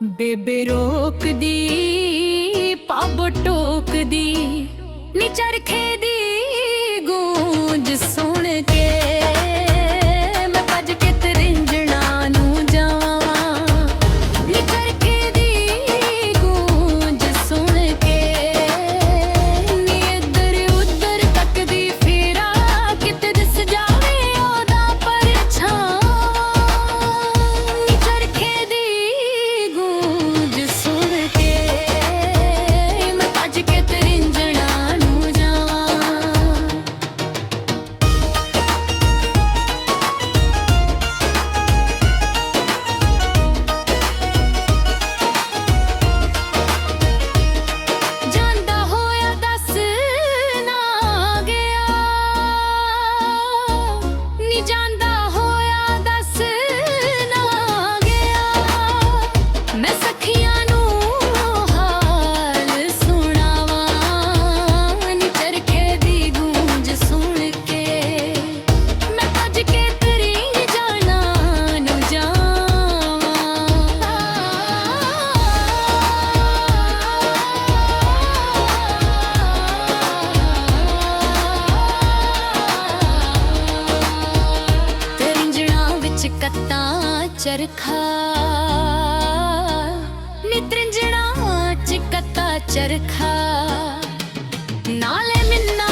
ਬੇਬੇ ਰੋਕਦੀ ਪਾਬ ਟੋਕਦੀ ਨੀ ਚਰਖੇ ਦੀ ਗੂੰਜ ਚਕਤਾ ਚਰਖਾ। ਨਿਤਰੰਜਣਾ ਚਕਤਾ ਚਰਖਾ। ਨਾਲੇ ਮਿੰਨਾ